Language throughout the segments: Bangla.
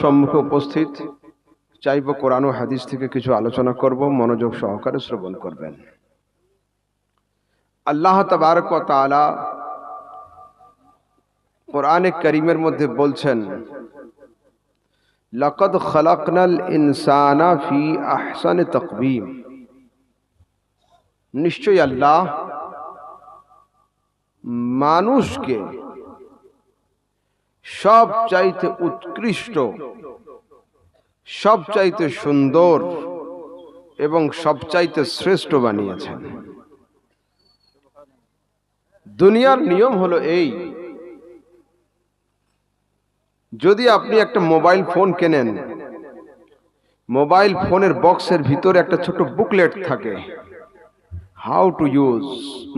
সম্মুখে উপস্থিত, চাইব কোরআন ও হাদিস থেকে কিছু আলোচনা করব, মনোযোগ সহকারে শ্রবণ করবেন। আল্লাহ তাবারক তাআলা কোরআনে করিমের মধ্যে বলছেন, লাকাদ খালাকনাল ইনসানা ফি আহসানি তাকবীম। নিশ্চয়ই আল্লাহ মানুষকে সব চাইতে উৎকৃষ্ট সব চাইতে সুন্দর এবং সবচাইতে শ্রেষ্ঠ বানিয়েছেন। দুনিয়ার নিয়ম হলো এই, যদি আপনি একটা মোবাইল ফোন কেনেন, মোবাইল ফোনের বক্সের ভিতরে একটা ছোট বুকলেট থাকে, হাউ টু ইউজ,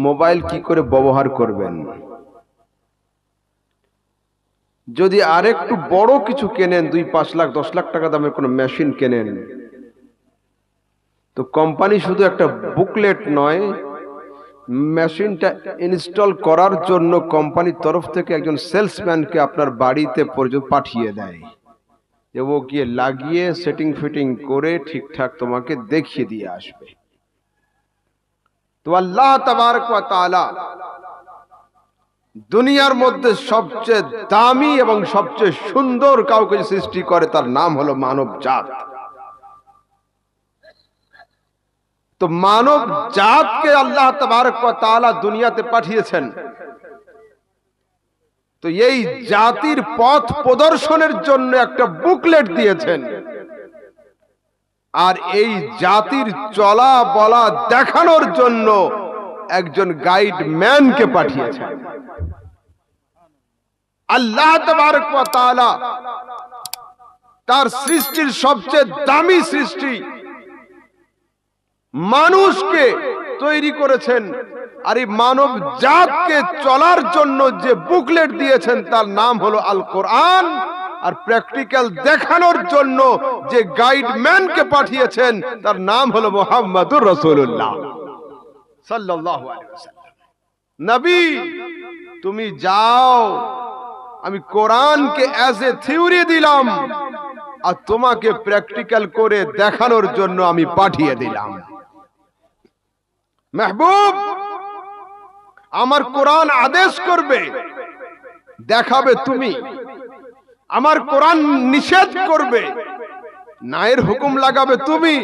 মোবাইল কি করে ব্যবহার করবেন? যদি আরেকটু বড় কিছু কেনেন, দুই পাঁচ লাখ, দশ লাখ টাকা দামের কোনো মেশিন কেনেন। তো কোম্পানি শুধু একটা বুকলেট নয়, মেশিনটা ইনস্টল করার জন্য কোম্পানির তরফ থেকে একজন সেলসম্যানকে আপনার বাড়িতে পাঠিয়ে দেয়। যে ও গিয়ে লাগিয়ে সেটিং ফিটিং করে ঠিকঠাক তোমাকে দেখিয়ে দিয়ে আসবে। তো আল্লাহ তাবারক ওয়া তাআলা দুনিয়ার মধ্যে সবচেয়ে দামি এবং সবচেয়ে সুন্দর কাউকে সৃষ্টি করে, তার নাম হলো মানব জাত। তো মানব জাতকে আল্লাহ ওয়া দুনিয়াতে পাঠিয়েছেন। তো এই জাতির পথ প্রদর্শনের জন্য একটা বুকলেট দিয়েছেন। আর এই জাতির চলা বলা দেখানোর জন্য একজন গাইড ম্যানকে পাঠিয়েছেন। আল্লাহ তার সৃষ্টির সবচেয়ে দামি সৃষ্টি মানুষকে তৈরি করেছেন আর এই মানব জাতকে চলার জন্য যে বুকলেট দিয়েছেন তার নাম হলো আল কোরআন আর প্র্যাকটিক্যাল দেখানোর জন্য যে গাইডম্যানকে পাঠিয়েছেন তার নাম হলো মোহাম্মদুর রসুল্লাহ ওয়াসাল্লাম। নবী, তুমি যাও। আমি কোরআনকে অ্যাজ এ থিওরি দিলাম আর তোমাকে প্র্যাকটিক্যাল করে দেখানোর জন্য আমি পাঠিয়ে দিলাম। মেহবুব, আমার কোরআন আদেশ করবে, দেখাবে তুমি। আমার কোরআন নিষেধ করবে, নায়ের হুকুম লাগাবে তুমি।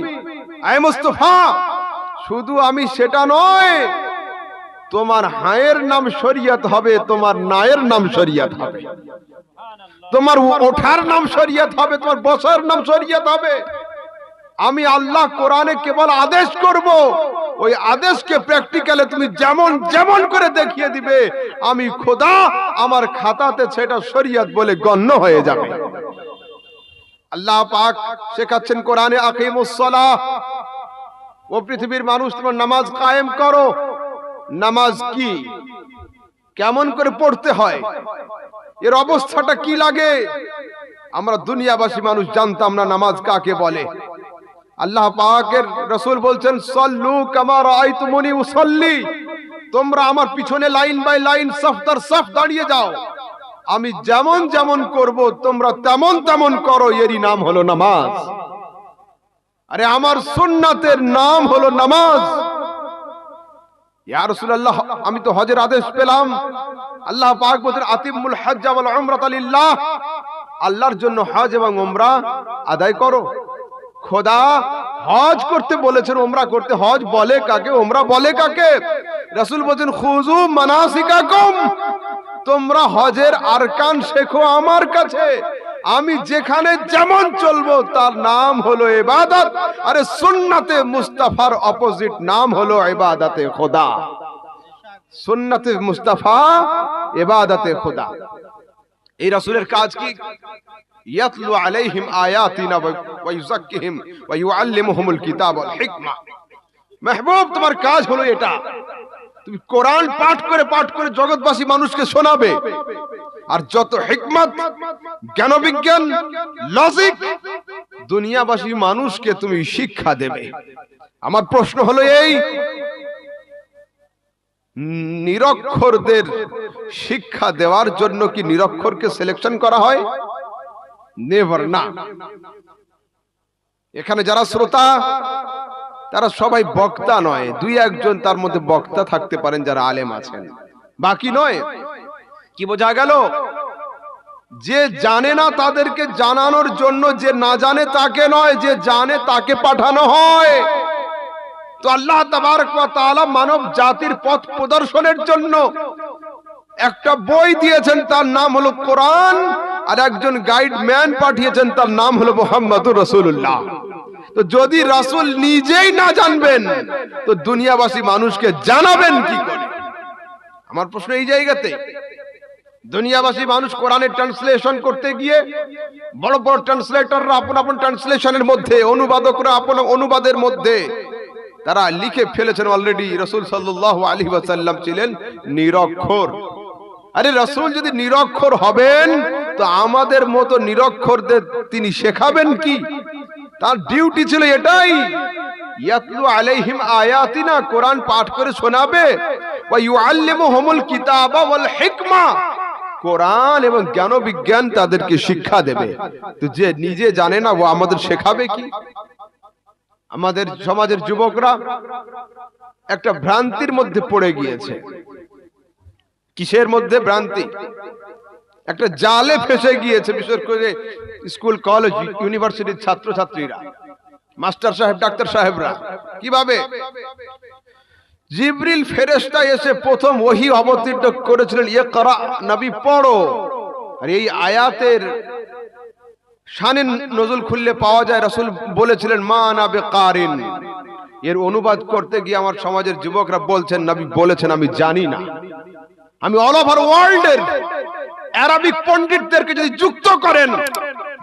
আয় মুস্তফা, শুধু আমি সেটা নয় তোমার হায়ের নাম শরিয়ত হবে, তোমার নায়ের নাম শরিয়ত হবে। তোমার ওঠার নাম শরিয়ত হবে, তোমার বসার নাম শরিয়ত হবে। আমি আল্লাহ কোরআনে কেবল আদেশ করব, ওই আদেশকে প্র্যাকটিক্যালে তুমি যেমন যেমন করে দেখিয়ে দিবে, আমি খোদা আমার খাতাতে সেটা শরিয়ত বলে গণ্য হয়ে যাবে। আল্লাহ পাক শেখাচ্ছেন কোরআনে আকিমুস সালাহ। ও পৃথিবীর মানুষ, তোমার নামাজ কায়েম করো। নামাজ কি? কেমন করে পড়তে হয়? এর অবস্থাটা কি লাগে? আমরা দুনিয়াবাসী মানুষ জানতাম না নামাজ কাকে বলে। আল্লাহ পাকের রসুল বলছেন, সল্লু কামার আইতুমনি উসল্লি। তোমরা আমার পিছনে লাইন বাই লাইন সফদার সফ দাঁড়িয়ে যাও। আমি যেমন যেমন করব, তোমরা তেমন তেমন করো, এরই নাম হলো নামাজ। আরে আমার সুন্নাতের নাম হলো নামাজ। আমি তো হজের আদেশ পেলাম। আল্লাহ পাক বলেন আতিমুল হজ্জ ওয়াল উমরাত লিল্লাহ। আল্লাহর জন্য হজ এবং উমরা আদায় করো। খোদা হজ করতে বলেছেন, উমরা করতে। হজ বলে কাকে? উমরা বলে কাকে? রাসূল বলেন খুজু মানাসিকাকুম। তোমরা হজের আরকান শেখো আমার কাছে। আমি যেখানে যেমন চলবো, তার নাম হলো ইবাদত। আরে সুন্নাতে মুস্তাফার অপোজিট নাম হলো ইবাদতে খোদা। সুন্নাতে মুস্তাফা, ইবাদতে খোদা। এই রাসূলের কাজ কি? ইয়াতলু আলাইহিম আয়াতিনা ওয়া ইউযাক্কিহিম ওয়া ইউআল্লিমুহুমুল কিতাব ওয়াল হিকমা। মাহবুব, তোমার কাজ হলো এটা। তুমি কোরআন পাঠ করে পাঠ করে জগৎবাসী মানুষকে শোনাবে। আর যত হিকমত জ্ঞান বিজ্ঞান লজিক দুনিয়াবাসী মানুষকে তুমি শিক্ষা দেবে। আমার প্রশ্ন হলো এই, নিরক্ষরদের শিক্ষা দেওয়ার জন্য কি নিরক্ষরকে সিলেকশন করা হয়? নেভার না। এখানে যারা শ্রোতা তারা সবাই বক্তা নয়, দুই একজন তার মধ্যে বক্তা থাকতে পারেন যারা আলেম আছেন। বাকি নয়, কি বোঝা গেল? যে জানে না তাদেরকে জানানোর জন্য যে না জানে তাকে নয়, যে জানে তাকে পাঠানো হয়। তো আল্লাহ মানব জাতির পথ প্রদর্শনের জন্য একটা বই দিয়েছেন, তার নাম হলো কোরআন, আর একজন গাইড ম্যান পাঠিয়েছেন, তার নাম হলো মোহাম্মদুর রসুল্লাহ তো যদি রাসূল নিজেই না জানবেন, তো দুনিয়াবাসী মানুষকে জানাবেন কি করে? আমার প্রশ্ন এই জায়গাতে, দুনিয়াবাসী মানুষ কোরআনের ট্রান্সলেশন করতে গিয়ে, বড় বড় ট্রান্সলেটররা আপন আপন ট্রান্সলেশনের মধ্যে, অনুবাদকরা আপন অনুবাদের মধ্যে, তারা লিখে ফেলেছেন অলরেডি রসুল সাল্লাহ আলী ওয়াসাল্লাম ছিলেন নিরক্ষর। আরে রসুল যদি নিরক্ষর হবেন, তো আমাদের মতো নিরক্ষরদের তিনি শেখাবেন কি? তার ডিউটি ছিল এটাই। আলাইহিম পাঠ করে শোনাবে। কিতাবা এবং তাদেরকে শিক্ষা দেবে। তো যে নিজে জানে না, ও আমাদের শেখাবে কি? আমাদের সমাজের যুবকরা একটা ভ্রান্তির মধ্যে পড়ে গিয়েছে। কিসের মধ্যে ভ্রান্তি? একটা জালে ফেসে গিয়েছে বিশেষ করে স্কুল কলেজ ইউনিভার্সিটির ছাত্রছাত্রীরা। মাস্টার সাহেব ডাক্তার সাহেবরা কীভাবে? জিবরিল ফেরেশতা এসে প্রথম ওহি অবতীর্ণ করেছিলেন ইয়ে করা নবী পড়ো। আর এই আয়াতের শানে নজুল খুললে পাওয়া যায় রাসূল বলেছিলেন মা নাবে কারিন এর অনুবাদ করতে গিয়ে আমার সমাজের যুবকরা বলছেন নবী বলেছেন আমি জানি না। আমি অল ওভার ওয়ার্ল্ডের আরবিক পণ্ডিতদেরকে যদি যুক্ত করেন,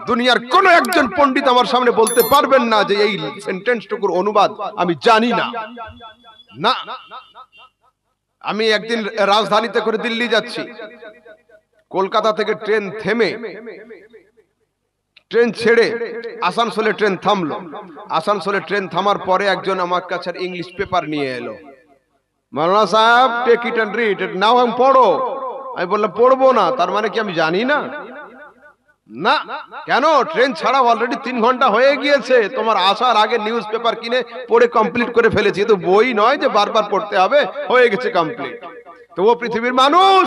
দুনিয়ার কোন একজন পণ্ডিত আমার সামনে বলতে পারবেন না যে এই সেন্টেন্সটুকুর অনুবাদ আমি জানি না। না। আমি একদিন রাজধানীতে করে দিল্লি যাচ্ছি। কলকাতা থেকে ট্রেন থেমে, ট্রেন ছেড়ে আসানসোলে ট্রেন থামলো। আসানসোলে ট্রেন থামার পরে একজন আমার কাছে ইংলিশ পেপার নিয়ে এলো। মাওলানা সাহেব take it and read now পড়ো। আমি বললাম, পড়ব না। তার মানে কি আমি জানি না? না। কেন? ট্রেন ছাড়া অলরেডি তিন ঘণ্টা হয়ে গিয়েছে। তোমার আসার আগে নিউজ পেপার কিনে পড়ে কমপ্লিট করে ফেলেছি। তো বই নয় যে বারবার পড়তে হবে। হয়ে গেছে কমপ্লিট তো ও পৃথিবীর মানুষ,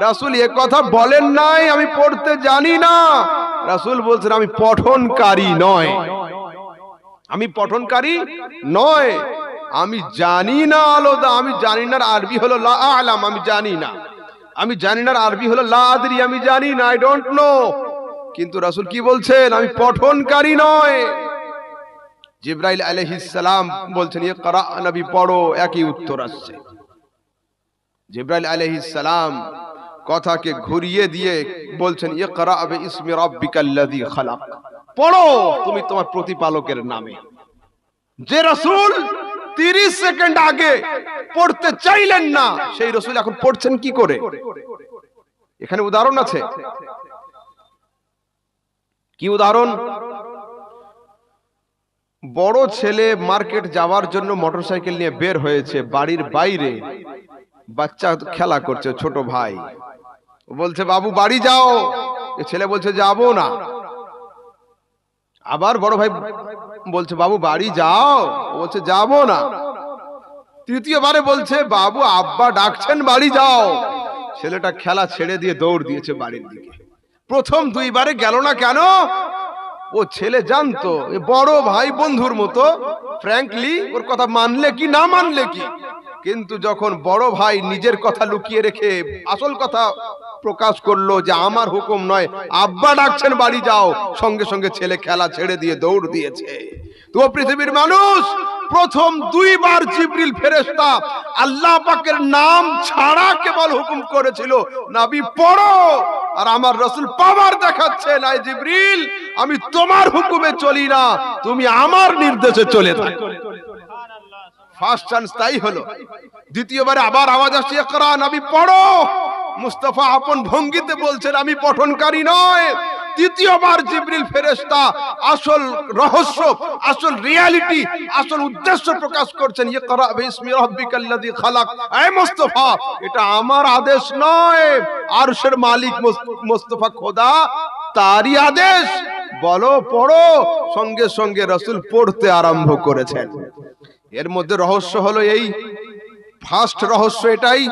রাসুল এ কথা বলেন নাই, আমি পড়তে জানি না। রাসুল বলছেন, আমি পঠনকারী নয়। আমি পঠনকারী নয়। আমি জানি না আলাদা আমি জানি না আরবি হলো লা আলাম, আমি জানি না। আমি জানি না আরবি হলো লা আদরি, আমি জানি না আই ডোন্ট নো কিন্তু রাসূল কি বলছেন? আমি পঠনকারী নয়। জিব্রাইল সালাম বলছেন ইকরা নবী, পড়ো, একই উত্তর আসছে। জিব্রাইল সালাম কথাকে ঘুরিয়ে দিয়ে বলছেন ইকরা বে ইসমি রাব্বিকাল্লাযী খালাক। পড়ো, তুমি তোমার প্রতিপালকের নামে। যে রাসূল 30 সেকেন্ড আগে পড়তে চাইলেন না। সেই রাসূল এখন পড়ছেন কি করে? এখানে উদাহরণ আছে। কি উদাহরণ? বড় ছেলে মার্কেট যাওয়ার জন্য মোটরসাইকেল নিয়ে বের হয়েছে, বাড়ির বাইরে। বাচ্চা খেলা করছে, ছোট ভাই। বলছে, বাবু, বাড়ি যাও। ছেলে বলছে, যাব না। আবার বড় ভাই বলছে, বাবু, বাড়ি যাও। বলছে, যাব না। তৃতীয়বারে বলছে, বাবু, আব্বা ডাকছেন, বাড়ি যাও। ছেলেটা খেলা ছেড়ে দিয়ে দৌড় দিয়েছে বাড়ির দিকে। প্রথম দুইবারে গেল না কেন? ও ছেলে জানতো বড় ভাই বন্ধুর মতো ফ্র্যাঙ্কলি ওর কথা মানলে কি, না মানলে কি? কিন্তু যখন বড় ভাই নিজের কথা লুকিয়ে রেখে, আসল কথা প্রকাশ করল যে আমার হুকুম নয়, আব্বা ডাকছেন, বাড়ি যাও। সঙ্গে সঙ্গে ছেলে খেলা ছেড়ে দিয়ে দৌড় দিয়েছে। তো পৃথিবীর মানুষ প্রথম দুইবার জিবরিল ফেরেশতা আল্লাহ পাকের নাম ছাড়া কেবল হুকুম করেছিল, নাবি, পড়ো! আর আমার রসুল পাওয়ার দেখাচ্ছে, নাই জিবরিল, আমি তোমার হুকুমে চলি না, তুমি আমার নির্দেশে চলে থাকো। ফার্স্ট চান্স তাই হলো। দ্বিতীয়বারে আবার আওয়াজ আসছে একরা নবী, পড়ো। মুস্তাফা আপন ভঙ্গিতে বলছেন, আমি পঠনকারী নয়। তৃতীয়বার জিবরিল ফেরেশতা আসল রহস্য, আসল রিয়ালিটি, আসল উদ্দেশ্য প্রকাশ করছেন, ইকরা বিসমি রাব্বিকাল্লাযী খালাক। এ মুস্তাফা, এটা আমার আদেশ নয়। আরশের মালিক মুস্তাফা খোদা, তারই আদেশ। বলো, পড়ো। সঙ্গে সঙ্গে রসুল পড়তে আরম্ভ করেছেন। এর মধ্যে রহস্য হলো এই ফার্স্ট রহস্য এটাই।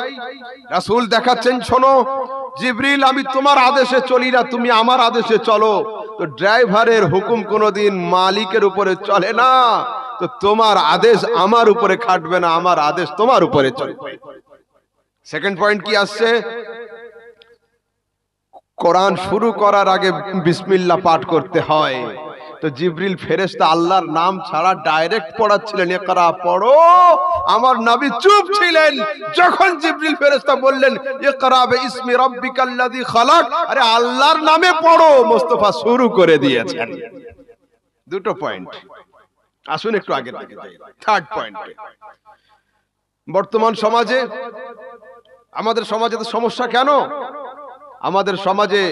রাসূল দেখাচ্ছেন, শোনো, জিবরিল, আমি তোমার আদেশে চলি না, তুমি আমার আদেশে চলো। তো ড্রাইভারের হুকুম কোনোদিন মালিকের উপরে চলে না। তো তোমার আদেশ আমার উপরে খাটবে না, আমার আদেশ তোমার উপরে চলবে সেকেন্ড পয়েন্ট কি আসছে? কোরআন শুরু করার আগে বিসমিল্লা পাঠ করতে হয়। তো জিবরিল ফেরেশতা আল্লাহর নাম ছাড়া ডাইরেক্ট পড়াচ্ছিলেন একরা পড়ো। আমার নবী চুপ ছিলেন। যখন জিবরিল ফেরেশতা বললেন, ইকরা বিসমি রাব্বিকাল্লাযী খালাক, আরে আল্লাহর নামে পড়ো, মোস্তফা শুরু করে দিয়েছেন। দুটো পয়েন্ট আসুন একটু আগে যাই। থার্ড পয়েন্ট বর্তমান সমাজে, আমাদের সমাজে তো সমস্যা কেন? আমাদের সমাজে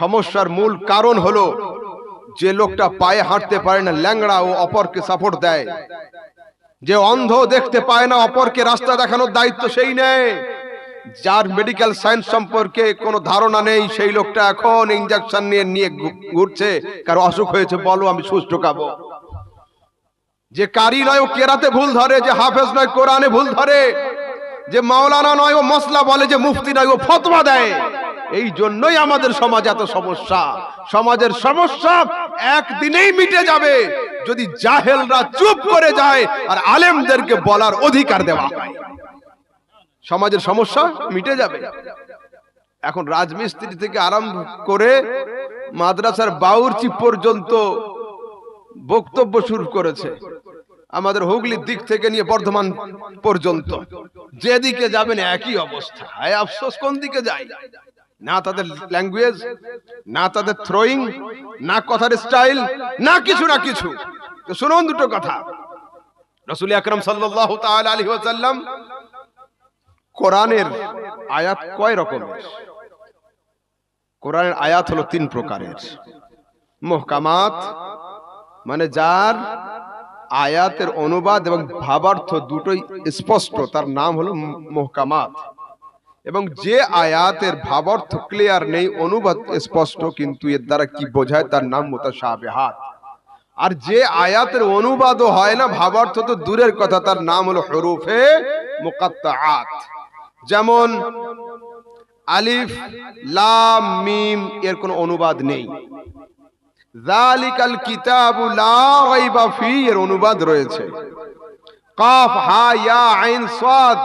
সমস্যার মূল কারণ হলো যে লোকটা পায়ে হাঁটতে পারে না, ল্যাংড়া ও অপরকে সাপোর্ট দেয়। যে অন্ধ দেখতে পায় না, অপরকে রাস্তা দেখানোর দায়িত্ব সেই নেয়। যার মেডিকেল সায়েন্স সম্পর্কে কোনো ধারণা নেই, সেই লোকটা এখন ইঞ্জেকশন নিয়ে নিয়ে ঘুরছে। কারও অসুখ হয়েছে, বলো, আমি সুস্থ খাব যে কারি নয়, ও কেরাতে ভুল ধরে, যে হাফেজ নয়, কোরআনে ভুল ধরে। যে মাওলানা নয়, ও মশলা বলে, যে মুফতি নয়, ও ফতোয়া দেয়। এই জন্যই আমাদের সমাজ এত সমস্যা। সমাজের সমস্যা একদিনেই মিটে যাবে। যদি জাহেলরা চুপ করে যায়, আর আলেমদেরকে বলার অধিকার দেওয়া হয়। সমাজের সমস্যা মিটে যাবে। এখন রাজমিস্ত্রি থেকে আরম্ভ করে মাদ্রাসার বাউরচি পর্যন্ত বক্তব্য শুরু করেছে। আমাদের হুগলির দিক থেকে নিয়ে বর্ধমান পর্যন্ত। যেদিকে যাবেন একই অবস্থা। আফসোস, কোন দিকে যায়? না তাদের ল্যাঙ্গুয়েজ না তাদের থ্রোয়িং না কথার স্টাইল না কিছু না কিছু। তো শুনুন দুটো কথা। রসুল আকরম ওয়াসাল্লাম কোরআনের আয়াত কয় রকমের? কোরআনের আয়াত হলো তিন প্রকারের। মুহকামাত মানে যার আয়াতের অনুবাদ এবং ভাবার্থ দুটোই স্পষ্ট, তার নাম হলো মুহকামাত। এবং যে আয়াতের ভাবার্থ ক্লিয়ার নেই অনুবাদ স্পষ্ট কিন্তু এর দ্বারা কি বোঝায়? তার নাম মুতাশাবিহাত। আর যে আয়াতের অনুবাদও হয় না ভাবার্থ তো দূরের কথা তার নাম হলো হরুফে মুকাত্তাআত। যেমন আলিফ লাম মিম এর কোনো অনুবাদ নেই। জালিকাল কিতাবু লা রাইবা ফি এর অনুবাদ রয়েছে। কাফ হা ইয়া আইন সাদ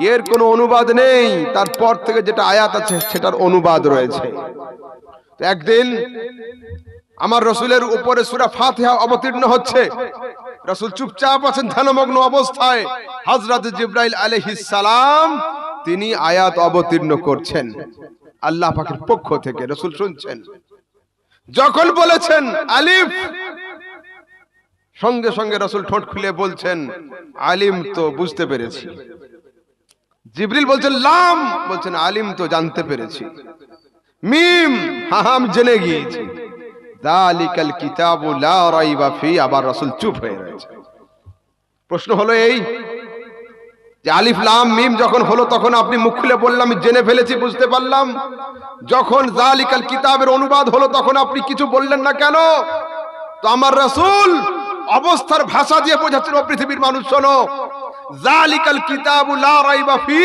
এর কোনো অনুবাদ নেই। তারপর থেকে যেটা আয়াত আছে, সেটার অনুবাদ রয়েছে। একদিন আমার রসুলের উপরে সুরা ফাতিহা অবতীর্ণ হচ্ছে। রসুল চুপচাপ আছেন ধ্যানমগ্ন অবস্থায়। হযরত জিবরাইল আলাইহিস সালাম তিনি আয়াত অবতীর্ণ করছেন। আল্লাহ পাকের পক্ষ থেকে রসুল শুনছেন। যখন বলেছেন আলিফ, সঙ্গে সঙ্গে রসুল ঠোঁট খুলে বলছেন, আলিম তো বুঝতে পেরেছি। জিবরিল বলছেন, লাম। বলছেন, আলিম তো জানতে পেরেছি। মিম। হাহাম জেনে গিয়েছি। দালিকাল কিতাবু লা রাইবা ফি। আবার রসুল চুপ হয়ে রয়েছে। প্রশ্ন হলো এই যে আলিফ, লাম, মিম যখন হলো, তখন আপনি মুখ খুলে বললাম আমি জেনে ফেলেছি, বুঝতে পারলাম। যখন জালিকাল কিতাবের অনুবাদ হলো, তখন আপনি কিছু বললেন না কেন? তো আমার রাসূল অবস্থার ভাষা দিয়ে বোঝাচ্ছেন পৃথিবীর মানুষ, শোনো। জালিকাল কিতাবু লা রাইবা ফি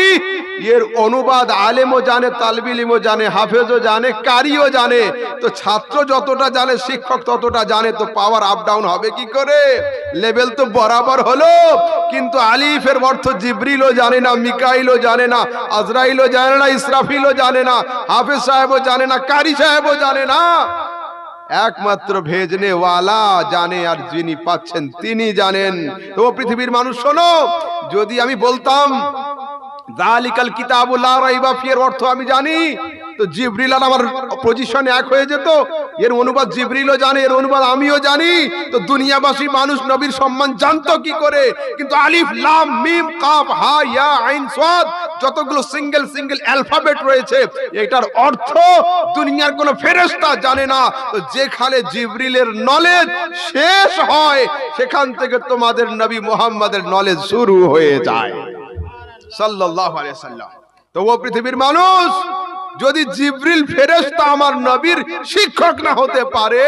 এর অনুবাদ আলেমও জানে, তালবিলিমও জানে, হাফেজও জানে, কারিও জানে। তো ছাত্র যতটা জানে, শিক্ষক ততটা জানে, তো পাওয়ার আপ ডাউন হবে কি করে? লেভেল তো বরাবর হলো। কিন্তু আলিফের অর্থ জিবরিলও জানে না, মিকাইলও জানে না, আজরাইলও জানে না, ইসরাফিলও জানে না, হাফেজ সাহেবও জানে না, কারি সাহেবও জানে না। একমাত্র ভেজনে ওয়ালা জানে আর যিনি পাচ্ছেন তিনি জানেন। তো পৃথিবীর মানুষ, শোনো, যদি আমি বলতাম দালিকাল কিতাবুল এর অর্থ আমি জানি, তো জিবরিল আর আমার পজিশন এক হয়ে যেত। এর অনুবাদ জিবরিলও জানে, এর অনুবাদ আমিও জানি। তো দুনিয়াবাসী মানুষ নবীর সম্মান জানতো কি করে? কিন্তু আলিফ, লাম, মিম, কাফ, হা, ইয়া, আইন সাদ যতগুলো সিঙ্গেল সিঙ্গেল অ্যালফাবেট রয়েছে, এটার অর্থ দুনিয়ার কোনো ফেরেশতা জানে না। যেখানে জিবরিলের নলেজ শেষ হয়, সেখান থেকে তোমাদের নবী মুহাম্মাদের নলেজ শুরু হয়ে যায়। তো ও পৃথিবীর মানুষ, যদি জিব্রিল ফেরেশতা আমার নবীর শিক্ষক না হতে পারে,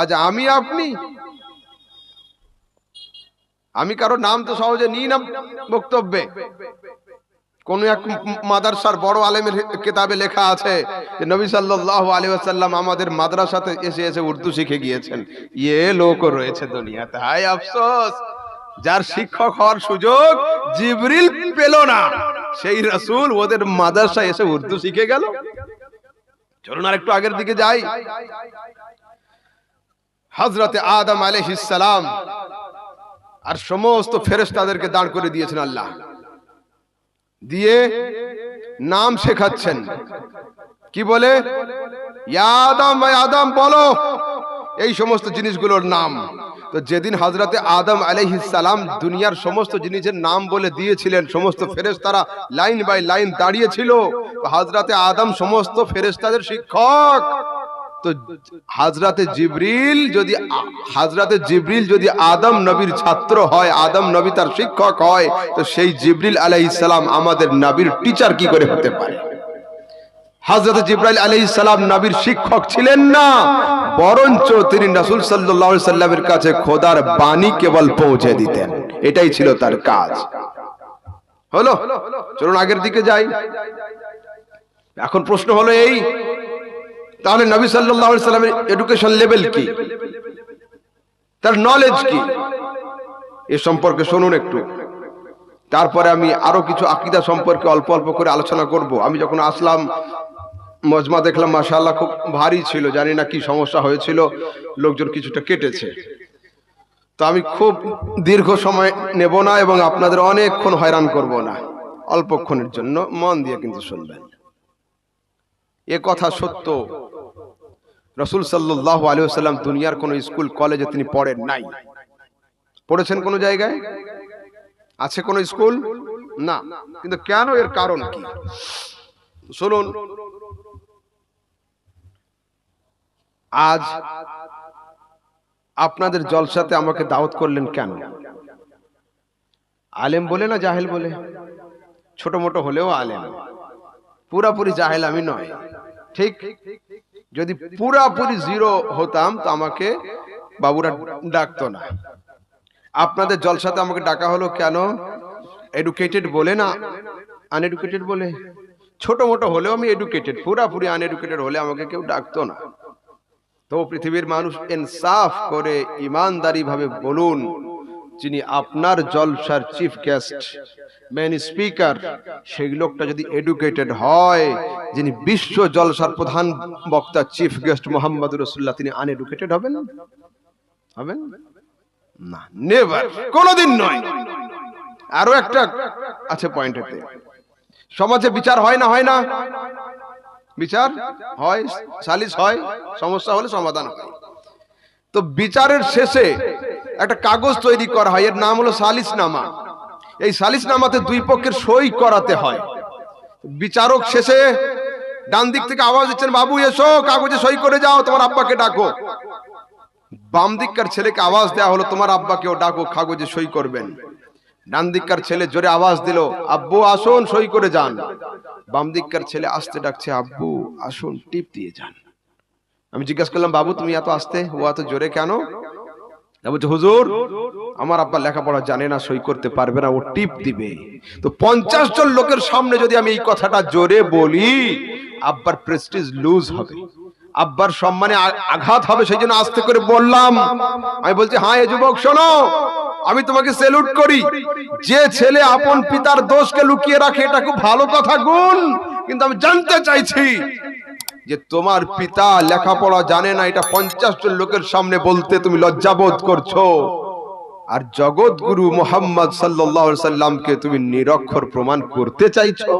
আজ আমি আপনি? আমি কারও নাম তো সহজে নিই না বক্তব্যে। কোন এক মাদ্রাসার বড় আলেমের কিতাবে লেখা আছে যে নবী সাল্লাল্লাহু আলাইহি ওয়াসাল্লাম আমাদের মাদ্রাসাতে এসে এসে উর্দু শিখে গিয়েছেন। ইয়ে লোকও রয়েছে দুনিয়াতে। হায় আফসোস! যার শিক্ষক হওয়ার সুযোগ জিবরিল পেল না। সেই রাসূল ওদের মাদ্রাসায় এসে উর্দু শিখে গেল। চলুন আর একটু আগের দিকে যাই। হযরতে আদম আলাইহিস সালাম আর সমস্ত ফেরেশতাদেরকে দাঁড় করে দিয়েছেন আল্লাহ। দিয়ে নাম শেখাচ্ছেন। কি বলে? আদম আদম, বলো। এই সমস্ত জিনিসগুলোর নাম। তো যেদিন হাজরাতে আদম সালাম দুনিয়ার সমস্ত জিনিসের নাম বলে দিয়েছিলেন, সমস্ত ফেরেশতারা লাইন বাই লাইন দাঁড়িয়েছিল হাজরাতে আদম সমস্ত ফেরেশতাদের শিক্ষক। তো হাজরাতে জিবরিল যদি হাজরাতে জিবরিল যদি আদম নবীর ছাত্র হয়, আদম নবী তার শিক্ষক হয়, তো সেই জিবরিল আলাইহিস সালাম আমাদের নবীর টিচার কি করে হতে পারে? হাজরত জিব্রাইল আলাইহিস সালাম নবীর শিক্ষক ছিলেন না, বরঞ্চ তিনি সাল্লাল্লাহু আলাইহি সাল্লামের কাছে খোদার বাণী কেবল পৌঁছে দিতেন। এটাই ছিল তার কাজ। হলো? চলুন আগের দিকে যাই। এখন প্রশ্ন হলো এই তাহলে নবী আলাইহি সাল্লামের এডুকেশন লেভেল কি? তার নলেজ কি? এ সম্পর্কে শুনুন একটু। তারপরে আমি আরও কিছু আকীদা সম্পর্কে অল্প অল্প করে আলোচনা করব। আমি যখন আসলাম, মজমা দেখলাম, মাশাআল্লাহ খুব ভারী ছিল, জানি না কি সমস্যা হয়েছিল, লোকজন কিছুটা কেটেছে। তো আমি খুব দীর্ঘ সময় নেব না এবং আপনাদের অনেকক্ষণ হয়রান করব না। অল্পক্ষণের জন্য মন দিয়ে কিন্তু শুনবেন। এ কথা সত্য। রসুল সাল্লাহ আলিয়াল্লাম দুনিয়ার কোন স্কুল, কলেজে তিনি পড়েন নাই। পড়েছেন কোন জায়গায়? আছে কোন স্কুল? না। কিন্তু কেন এর কারণ কি? শুনুন আজ আপনাদের জলসাতে আমাকে দাওয়াত করলেন কেন? আলেম বলে না জাহেল বলে? ছোট মোটো হলেও আলেম। পুরাপুরি জাহেল আমি নয়। ঠিক যদি পুরাপুরি জিরো হতাম, তো আমাকে বাবুরা ডাকতো না। আপনাদের জলসাতে আমাকে ডাকা হলো কেন? এডুকেটেড বলে না? আনএডুকেটেড বলে? ছোট মোটো হলেও আমি এডুকেটেড পুরাপুরি আনএডুকেটেড হলে আমাকে কেউ ডাকতো না। তো পৃথিবীর মানুষ ইনসাফ করে ইমানদারি ভাবে বলুন যিনি আপনার জলসার চিফ গেস্ট মেন স্পিকার সেই লোকটা যদি এডুকেটেড হয়, যিনি বিশ্ব জলসার প্রধান বক্তা চিফ গেস্ট মোহাম্মদ রসুল্লাহ, তিনি আনএডুকেটেড হবেন? হবেন? না নেভার কোনোদিন নয়। আরও একটা আছে পয়েন্ট এতে। সমাজে বিচার হয় না হয় না? বিচার হয় সালিস হয়, সমস্যা হলে সমাধান হয়। তো বিচারের শেষে একটা কাগজ তৈরি করা হয়। এর নাম হলো সালিস নামা এই সালিস নামাতে দুই পক্ষের সই করাতে হয়। বিচারক শেষে ডান দিক থেকে আওয়াজ দিচ্ছেন, বাবু, এসো, কাগজে সই করে যাও, তোমার আব্বাকে ডাকো। বাম দিককার ছেলেকে আওয়াজ দেওয়া হলো, তোমার আব্বাকেও ডাকো, কাগজে সই করবেন। ডান দিককার ছেলে জোরে আওয়াজ দিল, আব্বু, আসুন, সই করে যান। বাম দিককার ছেলে আসতে ডাকছে, আব্বু, আসুন, টিপ দিয়ে যান। আমি জিজ্ঞাসা করলাম, বাবু, তুমি এত আসতে? ও এত জোরে কেন? বলছে হুজুর, আমার আব্বা লেখাপড়া জানে না, সই করতে পারবে না, ও টিপ দিবে। তো পঞ্চাশ জন লোকের সামনে যদি আমি এই কথাটা জোরে বলি, আব্বার প্রেস্টিজ লুজ হবে। আব্বার সম্মানে আঘাত হবে, সেই জন্য আস্তে করে বললাম। আমি বলছি হ্যাঁ যুবক, শোনো, আমি তোমাকে সেলুট করি। যে ছেলে আপন পিতার দোষকে লুকিয়ে রাখে, এটা খুব ভালো কথা গুণ, কিন্তু আমি জানতে চাইছি যে তোমার পিতা লেখাপড়া জানে না, এটা পঞ্চাশ জন লোকের সামনে বলতে তুমি লজ্জাবোধ করছ। আর জগৎগুরু মোহাম্মদ সাল্লাহ সাল্লামকে তুমি নিরক্ষর প্রমাণ করতে চাইছো।